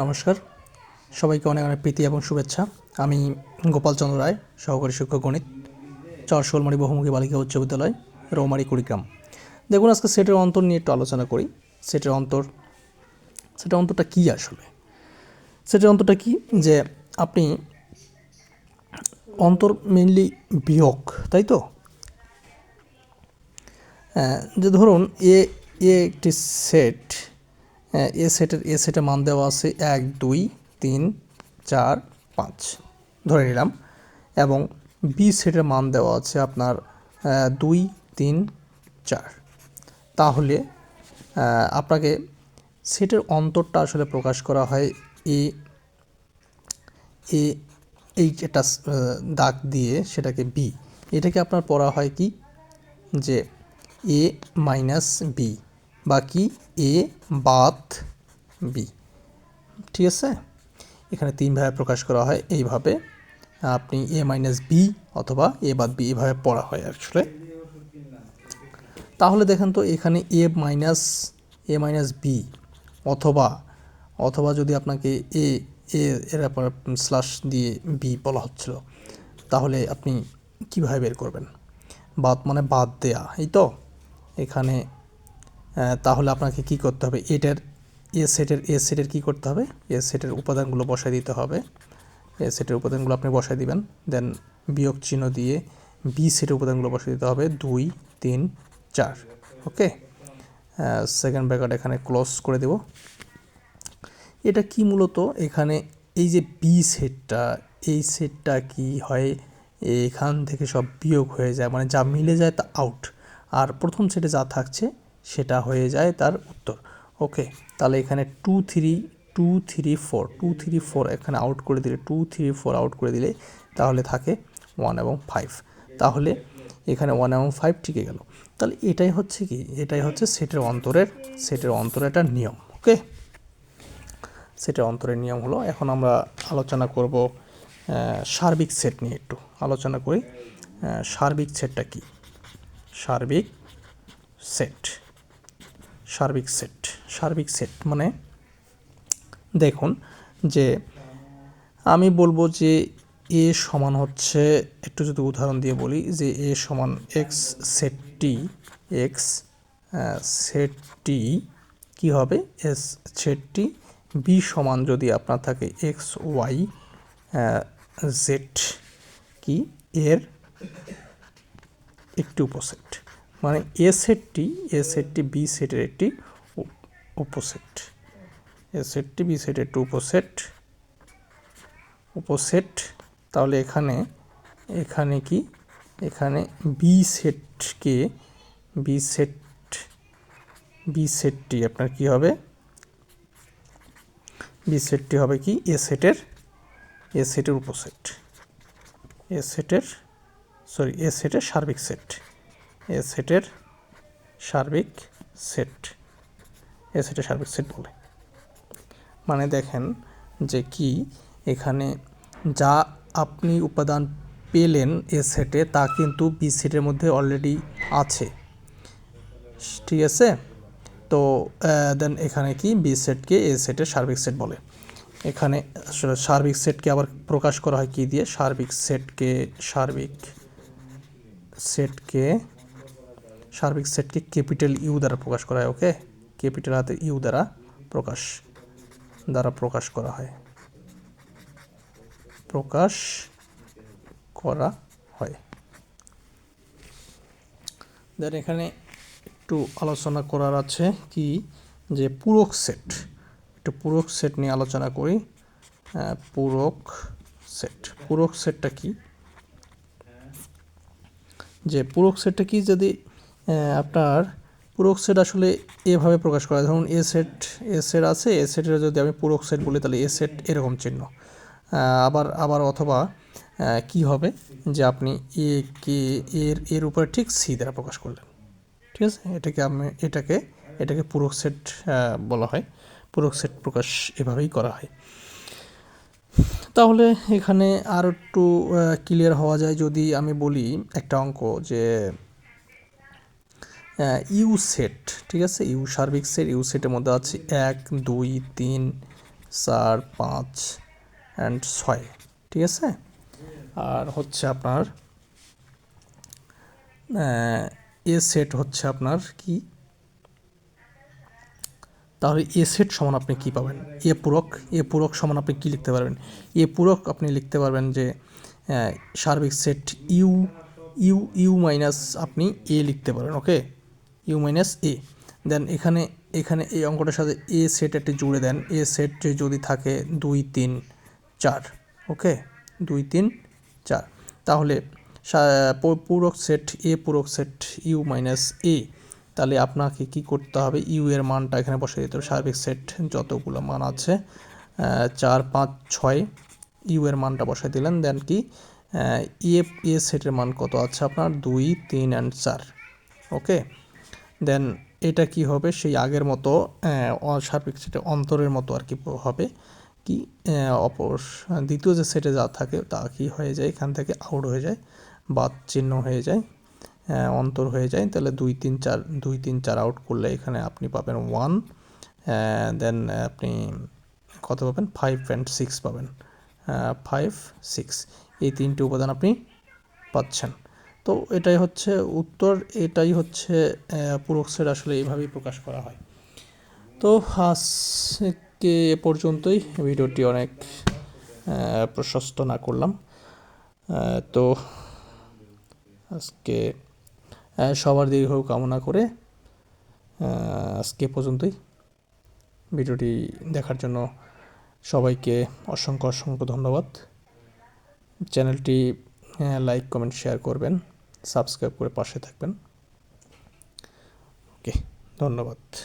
নমস্কার। সবাইকে অনেক অনেক প্রীতি এবং শুভেচ্ছা। আমি গোপালচন্দ্র রায় সহকারী শিক্ষক গণিত চর শোলমারি বহুমুখী বালিকা উচ্চ বিদ্যালয় রৌমারি কুড়িগ্রাম। দেখুন আজকে সেটের অন্তর নিয়ে একটু আলোচনা করি। সেটের অন্তর সেটের অন্তরটা কী আসলে? সেটের অন্তরটা কি? যে আপনি অন্তর মেনলি বিয়োগ তাই তো? হ্যাঁ, যে ধরুন এ এ একটি সেট এ সেটের এ সেটের মান দেওয়া আছে এক, দুই, তিন, চার, পাঁচ। ধরে নিলাম। এবং বি সেটের মান দেওয়া আছে আপনার দুই, তিন, চার। তাহলে আপনাকে সেটের অন্তরটা আসলে প্রকাশ করা হয় এ এ এই একটা দাগ দিয়ে সেটাকে বি এটাকে আপনার পড়া হয় কি? যে এ মাইনাস বি বা কি এ বাদ বি। ঠিক আছে? এখানে তিনভাবে প্রকাশ করা হয়। এইভাবে আপনি এ মাইনাস বি অথবা এ বাদ বি এভাবে পড়া হয় আসলে তাহলে দেখেন তো এখানে A minus A minus B অথবা অথবা যদি আপনাকে এ এ, এর স্ল্যাশ দিয়ে বি বলা হচ্ছিল, তাহলে আপনি কীভাবে বের করবেন? বাদ মানে বাদ দেয়া, এই তো? এখানে তাহলে আপনাকে কি করতে হবে? এটার, এ সেটের এ সেটের কি করতে হবে? এ সেটের উপাদানগুলো বসায় দিতে হবে। এ সেটের উপাদানগুলো আপনি বসায় দিবেন। দেন বিয়োগ চিহ্ন দিয়ে বি সেটের উপাদানগুলো বসায় দিতে হবে। দুই, তিন, চার। ওকে? সেকেন্ড ব্র্যাকেট এখানে ক্লোজ করে দেব। এটা কি মূলত? এখানে এই যে বি সেটটা, এই সেটটা কি হয়? এখান থেকে সব বিয়োগ হয়ে যায় মানে যা মিলে যায় তা আউট আর প্রথম সেটে যা থাকছে সেটা হয়ে যায় তার উত্তর। ওকে, তাহলে এখানে two three two three four two three four এখানে আউট করে দিলে টু থ্রি ফোর আউট করে দিলে তাহলে থাকে ওয়ান এবং ফাইভ তাহলে এখানে ওয়ান এবং ফাইভ টিকে গেল। তাহলে এটাই হচ্ছে কি? এটাই হচ্ছে সেটের অন্তরের সেটের অন্তরের একটা নিয়ম, ওকে? সেটের অন্তরের নিয়ম হলো, এখন আমরা আলোচনা করব সার্বিক সেট নিয়ে একটু। আলোচনা করি সার্বিক সেটটা কি? সার্বিক সেট। সার্বিক সেট সার্বিক সেট মানে দেখুন যে আমি বলব যে এ সমান হচ্ছে, একটু যদি উদাহরণ দিয়ে বলি, যে এ সমান এক্স সেটটি এক্স সেটটি কি হবে? এস সেটটি বি সমান যদি আপনার থাকে এক্স ওয়াই জেড কি? এর একটি উপসেট মানে এ সেটটি এ সেটটি বি সেটের একটি উপসেট। এ সেটটি, বি সেটের একটি উপসেট। উপসেট, তাহলে এখানে এখানে কি? এখানে বি সেটকে, বি সেট, বি সেটটি আপনার কি হবে? বি সেটটি হবে কি? এ সেটের এ সেটের উপসেট। এ সেটের, সরি, এ সেটের সার্বিক সেট। এ সেটের সার্বিক সেট, এ সেটের সার্বিক সেট বলে। মানে দেখেন যে কি এখানে যা আপনি উপাদান পেলেন এ সেটে তা কিন্তু বি সেটের মধ্যে অলরেডি আছে। ঠিক আছে? তো দেন এখানে কি বি সেটকে এ সেটের সার্বিক সেট বলে। এখানে আসলে সার্বিক সেটকে আবার প্রকাশ করা হয় কি দিয়ে? সার্বিক সেটকে সার্বিক সেটকে সার্বিক সেটকে ক্যাপিটাল ইউ দ্বারা প্রকাশ করা হয়, ওকে? ক্যাপিটাল হাতে ইউ দ্বারা প্রকাশ দ্বারা প্রকাশ করা হয়। প্রকাশ করা হয়। দেন এখানে একটু আলোচনা করার আছে কি? যে পূরক সেট, একটু পূরক সেট নিয়ে আলোচনা করি। পূরক সেট, পূরক সেটটা কি? যে পূরক সেটটা কি? যদি আপনার পূরক সেট আসলে এভাবে প্রকাশ করা। ধরুন এ সেট এ সেট আছে এ সেটের যদি আমি পূরক সেট বলি, তাহলে এ সেট এরকম চিহ্ন। আবার আবার অথবা কি হবে? যে আপনি এ কে এর এর উপরে ঠিক সি দ্বারা প্রকাশ করলেন। ঠিক আছে? এটাকে আমি, এটাকে এটাকে পূরক সেট বলা হয়। পূরক সেট প্রকাশ এভাবেই করা হয়। তাহলে এখানে আর একটু ক্লিয়ার হওয়া যায় যদি আমি বলি একটা অঙ্ক যে ইউ সেট, ঠিক আছে? ইউ সার্বিক সেট, ইউ সেটের মধ্যে আছে এক, দুই, তিন, চার, পাঁচ অ্যান্ড ছয়, ঠিক আছে? আর হচ্ছে আপনার এ সেট হচ্ছে আপনার কি? তাহলে এ সেট সমান আপনি কি পাবেন? এ পূরক এ পূরক সমান আপনি কি লিখতে পারবেন? এ পূরক আপনি লিখতে পারবেন যে সার্বিক set U U U minus আপনি এ লিখতে পারেন, ওকে? ইউ মাইনাস এ দেন এখানে এখানে এই অঙ্কটার সাথে এ সেট একটি জুড়ে দেন। এ সেট যদি থাকে দুই, তিন, চার ওকে দুই, তিন, চার। তাহলে পূরক সেট এ পূরক সেট ইউ মাইনাস এ তাহলে আপনাকে কি করতে হবে? ইউ এর মানটা এখানে বসে দিতে হবে। সার্বিক সেট যতগুলো মান আছে চার, পাঁচ, ছয় ইউ এর মানটা বসাই দিলেন। দেন কি? এ এ সেটের মান কত আছে আপনার? দুই, তিন অ্যান্ড চার ওকে দেন এটা কি হবে? সেই আগের মতো সার্বিক সেটে অন্তরের মতো আর কি হবে। কি অপর দ্বিতীয় যে সেটে যা থাকে তা কি হয়ে যায়? এখান থেকে আউট হয়ে যায়, বাদ চিহ্ন হয়ে যায় অন্তর হয়ে যায়। তাহলে দুই, তিন, চার, দুই, তিন, চার আউট করলে এখানে আপনি পাবেন ওয়ান দেন আপনি কত পাবেন? ফাইভ অ্যান্ড সিক্স পাবেন। ফাইভ সিক্স এই তিনটি উপাদান আপনি পাচ্ছেন। তো এটাই হচ্ছে উত্তর এটাই হচ্ছে আহ, পূরক সেট আসলে এইভাবেই প্রকাশ করা হয়। তো আজকে এ পর্যন্তই ভিডিওটি অনেক প্রশস্ত না করলাম। তো আজকে সবার দীর্ঘ কামনা করে আজকে পর্যন্তই। ভিডিওটি দেখার জন্য সবাইকে অসংখ্য অসংখ্য ধন্যবাদ। চ্যানেলটি লাইক কমেন্ট শেয়ার করবেন। সাবস্ক্রাইব করে পাশে থাকবেন। ওকে ধন্যবাদ।